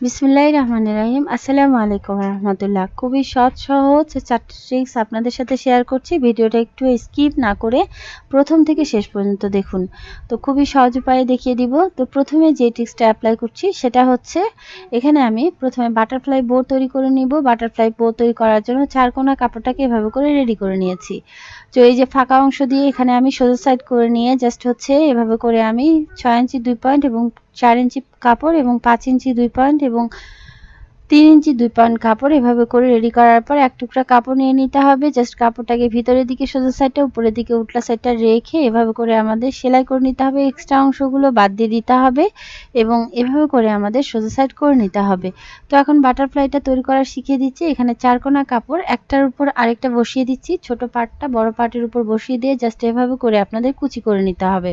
বিসমুল্লাহ রহমান রাহিম আসসালামু আলাইকুম রহমতুল্লাহ। খুবই সৎ সহজ চারটি ট্রিক্স আপনাদের সাথে শেয়ার করছি। ভিডিওটা একটু স্কিপ না করে প্রথম থেকে শেষ পর্যন্ত দেখুন। তো খুবই সহজ উপায়ে দেখিয়ে দিব। তো প্রথমে যে ট্রিক্সটা অ্যাপ্লাই করছি, সেটা হচ্ছে, এখানে আমি প্রথমে বাটারফ্লাই বো তৈরি করে নিব। বাটারফ্লাই বো তৈরি করার জন্য চারকোনা কাপড়টাকে এভাবে করে রেডি করে নিয়েছি। তো এই যে ফাঁকা অংশ দিয়ে এখানে আমি সোজা সাইড করে নিয়ে জাস্ট হচ্ছে এভাবে করে আমি ছয় ইঞ্চি দুই পয়েন্ট এবং চার ইঞ্চি কাপড় এবং পাঁচ ইঞ্চি দুই পয়েন্ট এবং তিন ইঞ্চি দুই পয়েন্ট কাপড় এভাবে করে রেডি করার পর এক টুকরা কাপড় নিয়ে নিতে হবে। জাস্ট কাপড়টাকে ভিতরের দিকে সোজা সাইডটা উপরের দিকে উল্টা সাইডটা রেখে এভাবে করে আমাদের সেলাই করে নিতে হবে। এক্সট্রা অংশগুলো বাদ দিয়ে দিতে হবে এবং এভাবে করে আমাদের সোজা সাইড করে নিতে হবে। তো এখন বাটারফ্লাইটা তৈরি করা শিখিয়ে দিচ্ছি। এখানে চারকোনা কাপড়, একটার উপর আরেকটা বসিয়ে দিচ্ছি। ছোট পাটটা বড় পাটের উপর বসিয়ে দিয়ে জাস্ট এভাবে করে আপনাদের কুচি করে নিতে হবে।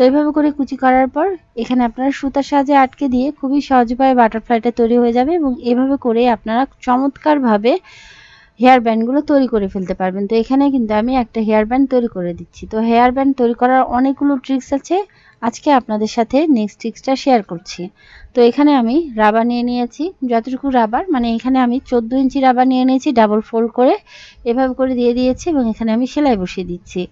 তো এইভাবে করে কুচি করার পর এখানে আপনারা সুতার সাহায্যে আটকে দিয়ে খুবই সহজ উপায়ে বাটারফ্লাইটা তৈরি হয়ে যাবে এবং এভাবে করে আপনারা চমৎকারভাবে হেয়ার ব্যান্ডগুলো তৈরি করে ফেলতে পারবেন। তো এখানে কিন্তু আমি একটা হেয়ার ব্যান্ড তৈরি করে দিচ্ছি। তো হেয়ার ব্যান্ড তৈরি করার অনেকগুলো ট্রিক্স আছে। আজকে আপনাদের সাথে নেক্সট ট্রিক্সটা শেয়ার করছি। তো এখানে আমি রাবার নিয়ে নিয়েছি। যতটুকু রাবার মানে এখানে আমি চোদ্দ ইঞ্চি রাবার নিয়ে নিয়েছি, ডাবল ফোল্ড করে। এভাবে করে দিয়ে দিয়েছি এবং এখানে আমি সেলাই বসিয়ে দিচ্ছি।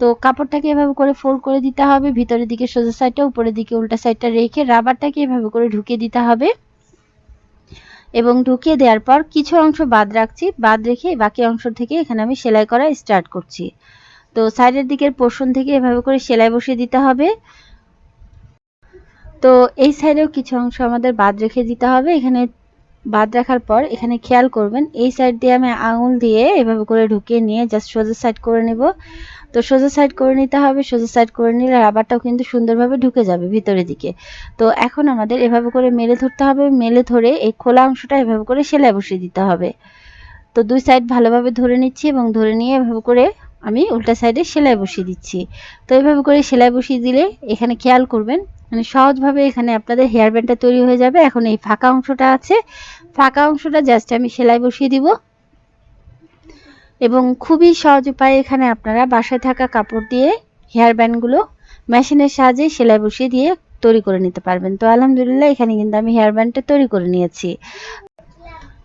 তো কাপড়টাকে এভাবে করে ফোল্ড করে দিতে হবে, ভিতরের দিকে সোজা সাইডটা উপরের দিকে উল্টা সাইডটা রেখে রাবারটাকে এভাবে করে ঢুকিয়ে দিতে হবে। এবং ঢুকিয়ে দেওয়ার পর কিছু অংশ বাদ রাখছি, বাদ রেখে বাকি অংশ থেকে এখানে আমি সেলাই করা স্টার্ট করছি। তো সাইডের দিকের পোর্শন থেকে এভাবে করে সেলাই বসিয়ে দিতে হবে। তো এই সাইডেও কিছু অংশ আমাদের বাদ রেখে দিতে হবে, এখানে বাদ রাখার পর এখানে খেয়াল করবেন, এই সাইড দিয়ে আমি আঙুল দিয়ে এভাবে করে ঢুকিয়ে নিয়ে জাস্ট সোজা সাইড করে নেব। তো সোজা সাইড করে নিতে হবে, সোজা সাইড করে নিলে রাবারটাও কিন্তু সুন্দরভাবে ঢুকে যাবে ভিতরের দিকে। তো এখন আমাদের এভাবে করে মেলে ধরতে হবে, মেলে ধরে এই খোলা অংশটা এভাবে করে সেলাই বসিয়ে দিতে হবে। তো দুই সাইড ভালোভাবে ধরে নিচ্ছি এবং ধরে নিয়ে এভাবে করে আমি উল্টা সাইডে সেলাই বসিয়ে দিচ্ছি। তো এইভাবে করে সেলাই বসিয়ে দিলে এখানে খেয়াল করবেন মানে সহজভাবে এখানে আপনাদের হেয়ার ব্যান্ডটা তৈরি হয়ে যাবে। এখন এই ফাঁকা অংশটা আছে। ফাঁকা অংশটা জাস্ট আমি সেলাই বসিয়ে দিব। এবং খুবই সহজ উপায়ে এখানে আপনারা বাসায় থাকা কাপড় দিয়ে হেয়ার ব্যান্ডগুলো মেশিনের সাহায্যে সেলাই বসিয়ে দিয়ে তৈরি করে নিতে পারবেন। তো আলহামদুলিল্লাহ এখানে কিন্তু আমি হেয়ার ব্যান্ডটা তৈরি করে নিয়েছি।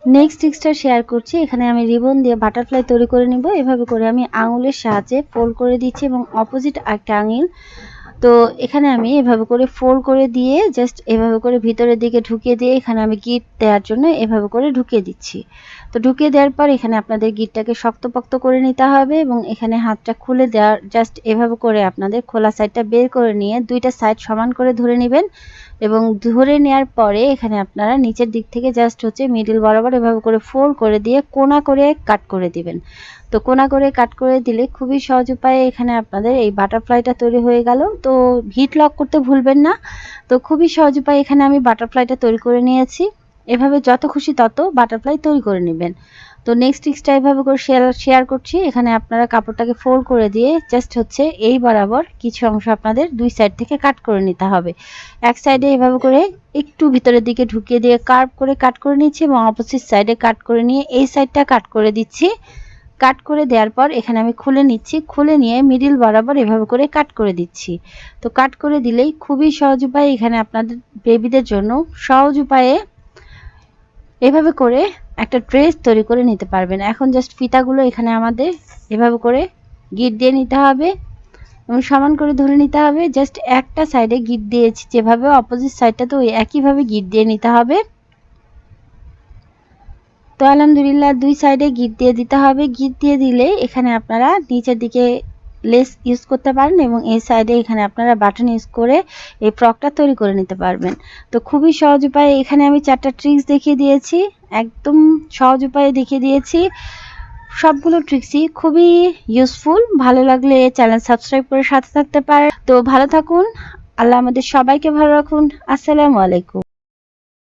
নেক্সট টিক্সটা শেয়ার করছি। এখানে আমি রিবন দিয়ে বাটারফ্লাই তৈরি করে নিব। এভাবে করে আমি আঙুলের সাহায্যে ফোল্ড করে দিচ্ছি এবং অপোজিট একটা আঙিল তো এখানে আমি এভাবে করে ফোল্ড করে দিয়ে জাস্ট এভাবে করে ভিতরের দিকে ঢুকিয়ে দিয়ে এখানে আমি গিট দেওয়ার জন্য এভাবে করে ঢুকিয়ে দিচ্ছি। তো ঢুকিয়ে দেওয়ার পর এখানে আপনাদের গিটটাকে শক্তপোক্ত করে নিতে হবে এবং এখানে হাতটা খুলে দেওয়ার জাস্ট এভাবে করে আপনাদের খোলা সাইডটা বের করে নিয়ে দুইটা সাইড সমান করে ধরে নেবেন এবং ধরে নেওয়ার পরে এখানে আপনারা নিচের দিক থেকে জাস্ট হচ্ছে মিডিল বরাবর এভাবে করে ফোল্ড করে দিয়ে কোনা করে কাট করে দিবেন। তো কোনা করে কাট করে দিলে খুবই সহজ উপায়ে এখানে আপনাদের এই বাটারফ্লাইটা তৈরি হয়ে গেল। তো হিট লক করতে ভুলবেন না। তো খুবই সহজ উপায়ে এখানে আমি বাটারফ্লাইটা তৈরি করে নিয়েছি। এভাবে যত খুশি তত বাটারফ্লাই তৈরি করে নেবেন। তো নেক্সট টিক্সটা এভাবে করে শেয়ার শেয়ার করছি। এখানে আপনারা কাপড়টাকে ফোল্ড করে দিয়ে জাস্ট হচ্ছে এই বরাবর কিছু অংশ আপনাদের দুই সাইড থেকে কাট করে নিতে হবে। এক সাইডে এভাবে করে একটু ভিতরের দিকে ঢুকিয়ে দিয়ে কার্ভ করে কাট করে নিচ্ছি এবং অপোজিট সাইডে কাট করে নিয়ে এই সাইডটা কাট করে দিচ্ছি। কাট করে দেওয়ার পর এখানে আমি খুলে নিচ্ছি। খুলে নিয়ে মিডিল বরাবর এভাবে করে কাট করে দিচ্ছি। তো কাট করে দিলেই খুবই সহজ উপায় এখানে আপনাদের বেবিদের জন্য। সহজ উপায়ে এভাবে করে একটা ড্রেস তৈরি করে নিতে পারবেন। এখন জাস্ট ফিতাগুলো এখানে আমাদের এভাবে করে গিট দিয়ে নিতে হবে এবং সমান করে ধরে নিতে হবে। জাস্ট একটা সাইডে গিট দিয়েছি। যেভাবে অপোজিট সাইডটা তো ওই একইভাবে গিট দিয়ে নিতে হবে। তো আলহামদুলিল্লাহ দুই সাইডে গিট দিয়ে দিতে হবে। গিট দিয়ে দিলে এখানে আপনারা নিচের দিকে লেস ইউজ করতে পারেন এবং এই সাইডে এখানে আপনারা বাটন ইউজ করে এই ফ্রকটা তৈরি করে নিতে পারবেন। তো খুবই সহজ উপায়ে এখানে আমি চারটা ট্রিক্স দেখিয়ে দিয়েছি। একদম সহজ উপায়ে দেখিয়ে দিয়েছি। সবগুলো ট্রিক্সই খুবই ইউজফুল ভালো লাগলে চ্যানেল সাবস্ক্রাইব করে সাথে থাকতে পারে তো ভালো থাকুন। আল্লাহ আমাদের সবাইকে ভালো রাখুন। আসসালামু আলাইকুম।